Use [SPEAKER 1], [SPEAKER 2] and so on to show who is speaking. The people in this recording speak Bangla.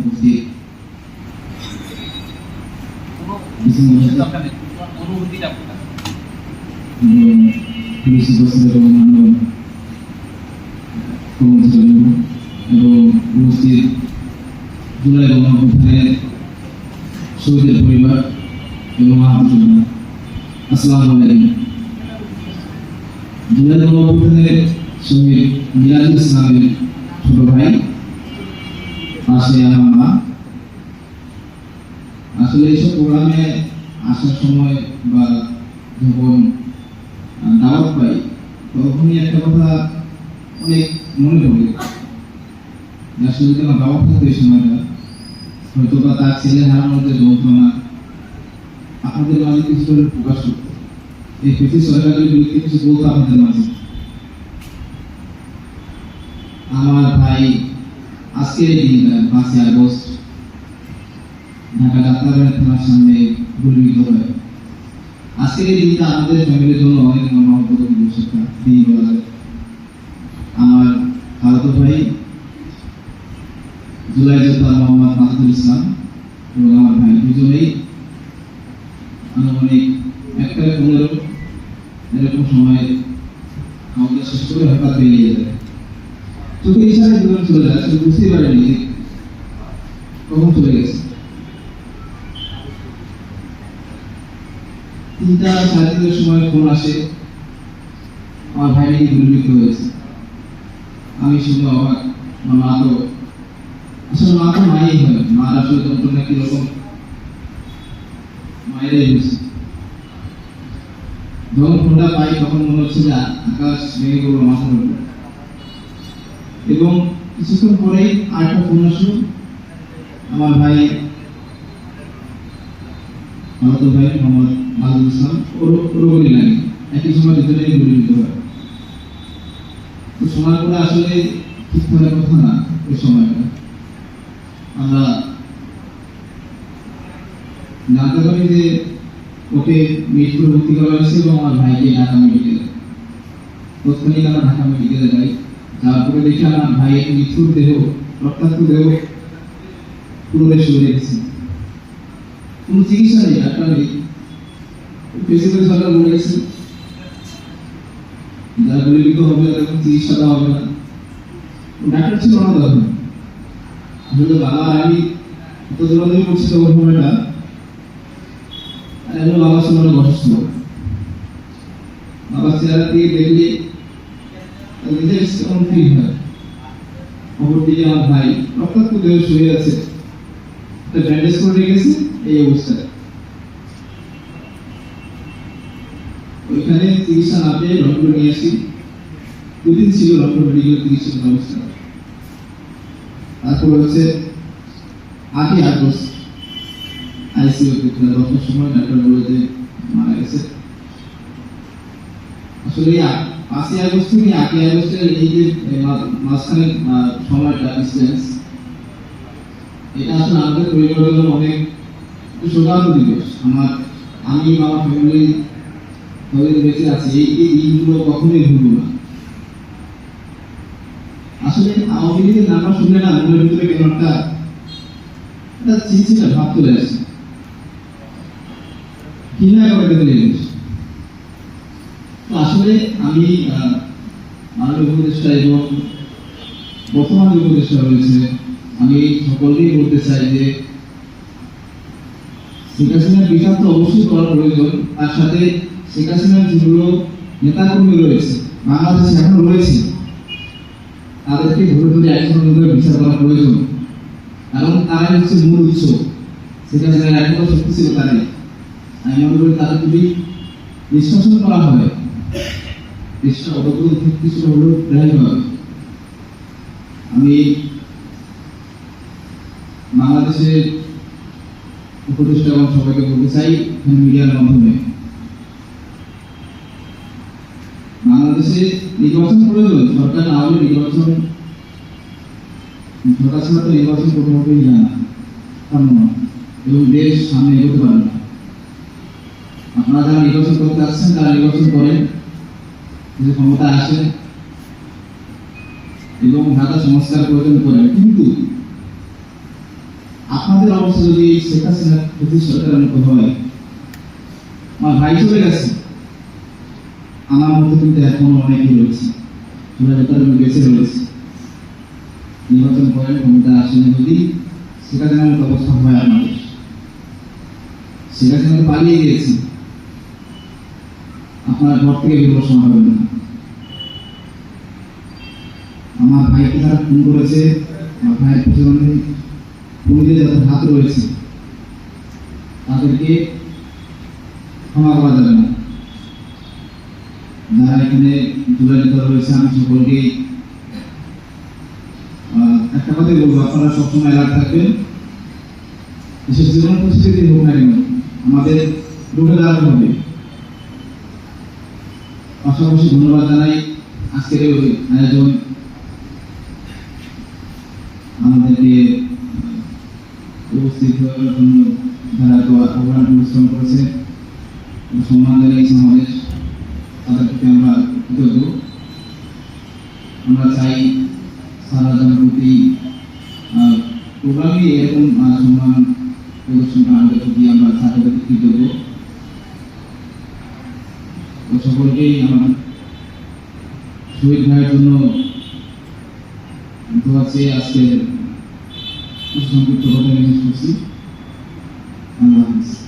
[SPEAKER 1] উপস্থিত
[SPEAKER 2] কোনো কিছু দরকার নেই তোমার অনুভূতিটা কোথায়
[SPEAKER 1] এবং পুলিশ উপস্থিত এবং অন্যান্য কর্মচারী এবং উপস্থিত জুলাই গণঅভ্যুত্থানের শহীদের পরিবার এবং আহত যোদ্ধা আসসালামু আলাইকুম জুলাই গণঅভ্যুত্থানের শহীদ মিরাজুল ইসলামের ছোট ভাই, পাশে আমার মা। আসলে এইসব প্রোগ্রামে আসার সময় বা যখন দাওয়াত পাই, তখনই একটা কথা অনেক মনে পড়ে। আসলে যদি আমার দাওয়াত থাকতো এই সময়টা। হয়তো বা তার ছেলে হারানোর যে যন্ত্রণা। আপনাদের মাঝে কিছু প্রকাশ করতো। এই ব্রিটিশ সরকারের বিরুদ্ধে কিছু বলতো আপনাদের মাঝে। ভাই আজকের এই দিনটা পাঁচই আগস্ট, ঢাকা ডাক্তারবাড়ি থানার সামনে গুলিবিদ্ধ হয়। আজকের এই দিনটা আমাদের ফ্যামিলির জন্য অনেক মর্মাহত শিক্ষা দিন বলা আমার খালাতো ভাই, জুলাই যোদ্ধা মোহাম্মদ মাসুদুল ইসলাম এবং আমার ভাই দুজনেই আনুমানিক একটা পনেরো এরকম সময় আমাদের শেষ করে হঠাৎ বেরিয়ে যায়। চোখে ইশারায় দুজন চলে যায় শুধু বুঝতেই পারেনি কখন চলে গেছে? তিনটা সাড়ে সময় ফোন আসে। আমার ভাই নাকি হয়েছে। আমি অবাক আমার মা তো আসলে মা তো মাই হয় মার আসলে যন্ত্রণা কীরকম মায়েরাই হয়েছে যখন ফোনটা পাই, তখন মনে হচ্ছে যে আকাশ ভেঙে গেল উপর। এবং কিছুক্ষণ পরেই ফোন আসলো। আমার ভাই মাহাতো ভাই মোহাম্মদ মাহুল ইসলাম। ওরকমই লাগে একই সময় দুজনেই গুলিবিদ্ধ হয়। তো শোনার পরে আসলে ঠিক থাকার কথা না, ওই সময়টা। আমরা জানতে পারি যে ওকে মিরপুর ভর্তি করা হয়েছে এবং আমার ভাইকে ঢাকা মেডিকেলে তৎক্ষণিক আমরা ঢাকা মেডিকেলে যাই। তারপরে দেখি আমার ভাইয়ের মৃত্যুর দেহ, রক্তাক্ত দেহ পুরো দেশ চলে গেছে কোনো চিকিৎসা নেই, ডাক্তার নেই। প্রেসিডেন্ট সরকার বলে গেছে যারা হবে তাদের চিকিৎসা দেওয়া হবে না। ডাক্তার ছিল না তখন। আসলে বাবা, আর আমি এত দৌড়াদৌড়ি করছি তখন সময়টা। আর এমন বাবা ছিল অনেক অসুস্থ বাবার চেহারা দিয়ে দেখলে কেমন অপরদিকে আমার ভাই রক্তাক্ত দেহ শুয়ে আছে। এই অবস্থায়। ওইখানে চিকিৎসা না পেয়ে রংপুর নিয়ে আসি। ছিল রংপুর মেডিকেল চিকিৎসা ব্যবস্থা। তারপর হচ্ছে আটই আগস্ট আইসিইউতে দশটার সময় ডাক্তার বলে মারা গেছে। আসলে পাঁচই আগস্ট থেকে আটই আগস্টের এই যে মাঝখানে সময়টা ডিস্টেন্স এটা আসলে আমাদের পরিবারের জন্য অনেক শোকান্ত দিবস আমার, আমি আমার ফ্যামিলি সবাই বেঁচে আছি, এই এই দিনগুলো কখনোই ভুলবো না। আসলে আওয়ামী লীগের নামটা শুনলে না মনের ভিতরে কেন একটা একটা ভাব চলে আসে। ঘৃণা করে তো আসলে আমি মাননীয় উপদেষ্টা এবং বর্তমান উপদেষ্টা রয়েছে, আমি সকলকেই বলতে চাই যে শেখ হাসিনার বিচার তো অবশ্যই করা প্রয়োজন। তার সাথে শেখ হাসিনার যেগুলো নেতাকর্মী রয়েছে, বাংলাদেশে এখন রয়েছে, তাদেরকে ধরে ধরে একজন ধরে বিচার করা প্রয়োজন। কারণ তারাই হচ্ছে মূল উৎস। শেখ হাসিনার এখনও শক্তি ছিল তারাই আমি মনে করি তাদের যদি নিষ্কাশন করা হয়। দেশটা থেকে কিছু হলেও রেহাই হবে আমি বাংলাদেশের উপদেষ্টা এবং সবাইকে বলতে চাই মিডিয়ার মাধ্যমে। বাংলাদেশে নির্বাচন প্রয়োজন, সরকার না হলে নির্বাচন সরকার ছাড়া তো নির্বাচন কোনোভাবেই যায় না এবং দেশ সামনে এগোতে পারে না। আপনারা যারা নির্বাচন করতে আসছেন, তারা নির্বাচন করেন। যদি ক্ষমতা আসে এবং ঢাকা সংস্কার প্রয়োজন করে। কিন্তু আপনাদের অবস্থা যদি শেখ হাসিনা প্রতি মতো হয়, আমার ভাই চলে গেছে। আমার মতো কিন্তু এখনও অনেকেই রয়েছে। যারা ভেতরে বেঁচে রয়েছে। নির্বাচন করেন ক্ষমতা আসেন যদি শেখ হাসিনার মতো অবস্থা হয় আমাদের। শেখ হাসিনা পালিয়ে গিয়েছে। আপনার ঘর থেকে বেরোবার সময় হবে না। আমার ভাইকে তারা ফোন করেছে? আমার ভাইয়ের পিছনে পুলিশে যাদের হাত রয়েছে, তাদেরকে ক্ষমা করা যাবে না। যারা এখানে জুলাই নেতা রয়েছে আমি সকলকে একটা কথাই বলব, আপনারা সবসময় অ্যালার্ট থাকবেন। দেশের জীবন পরিস্থিতি হোক না কেন, আমাদের রুখে দাঁড়াতে হবে। পাশাপাশি ধন্যবাদ জানাই আজকের এই আয়োজন। আমাদেরকে উপস্থিত হওয়ার জন্য যারা তো অবদান পরিশ্রম করেছে, সম্মান জানিয়েছে আমাদের তাদের প্রতি আমরা কৃতজ্ঞ। আমরা চাই সারা জনপ্রতি প্রোগ্রামে এরকম সম্মান প্রদর্শন করা আমাদের প্রতি আমরা ছাত্রদের কৃতজ্ঞ। সকলকেই আমার শহীদ ভাইয়ের জন্য দোয়া চেয়ে আজকে সংক্ষিপ্ত কথা নিয়ে করছি। আল্লাহ হাফিজ।